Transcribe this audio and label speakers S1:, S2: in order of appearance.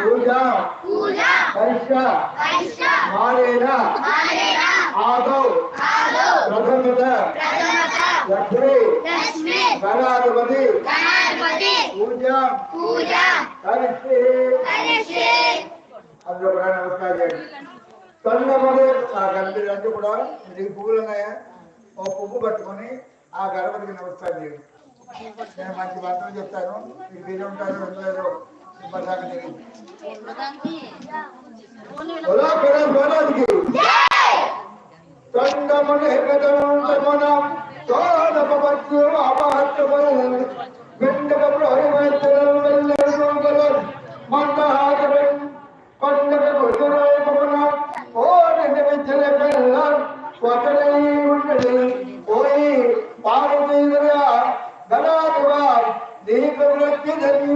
S1: కుంకుమార్చన పుష్పార్చన
S2: పూజ
S1: పరిష మారేణ ఆదౌ ప్రథమత లక్ష్మీ గణాధిపతి
S2: పూజ
S1: కలిసి అందులో కూడా నమస్కారం చేయండి తొందరపడి ఆ గణపతి అంటే కూడా నీకు పువ్వులు ఉన్నాయా ఓ పువ్వు పట్టుకొని ఆ గణపతికి నమస్కారం చేయండి నేను మంచి మంత్రం చెప్తాను మీకు వీలు ఉంటారు बोलो करो भगत की तंड मन हेगदनं तमना तोन पवत्यो आवाहत बलन विंड बब्रोहि मैत्रं वल्लर गोगलन मंदहाग बिन पंड के भुजरोय पवना ओर निविचले बल्लर वटले उठले ओई पार्वती दरिया धनादिवा दीप वृत्ति धरी